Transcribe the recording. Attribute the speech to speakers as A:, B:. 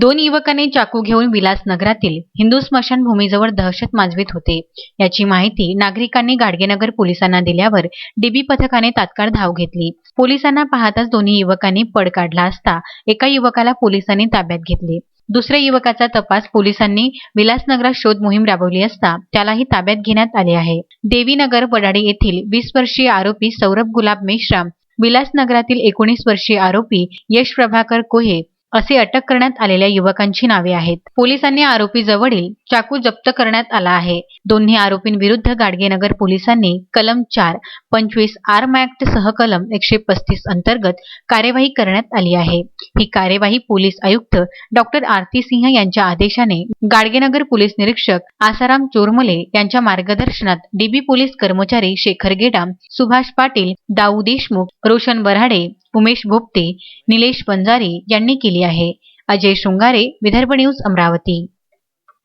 A: दोन युवकांनी चाकू घेऊन विलासनगरातील हिंदू स्मशानभूमीजवळ दहशत माजवीत होते. याची माहिती नागरिकांनी गाडगेनगर पोलिसांना दिल्यावर डीबी पथकाने तात्काळ धाव घेतली. पोलिसांना पाहताच दोन्ही युवकांनी पळ काढला असता एका युवकाला पोलिसांनी ताब्यात घेतले. दुसऱ्या युवकाचा तपास पोलिसांनी विलासनगरात शोध मोहीम राबवली असता त्यालाही ताब्यात घेण्यात आले आहे. देवीनगर वडाडी येथील वीस वर्षीय आरोपी सौरभ गुलाब मेश्राम विलासनगरातील एकोणीस वर्षीय आरोपी यश प्रभाकर कोहे असे अटक करण्यात आलेल्या युवकांची नावे आहेत. पोलिसांनी आरोपी जवळील चाकू जप्त करण्यात आला आहे. दोन्ही आरोपींविरुद्ध गाडगेनगर पोलिसांनी कलम चार पंचवीस आर्म ऍक्ट सह कलम एकशे पस्तीस अंतर्गत कार्यवाही करण्यात आली आहे. ही कार्यवाही पोलीस आयुक्त डॉक्टर आरती सिंह यांच्या आदेशाने गाडगेनगर पोलीस निरीक्षक आसाराम चोरमले यांच्या मार्गदर्शनात डीबी पोलीस कर्मचारी शेखर गेडाम सुभाष पाटील दाऊ देशमुख रोशन बराडे उमेश भोपते निलेश पंजारी यांनी केली आहे. अजय शृंगारे विदर्भ न्यूज अमरावती.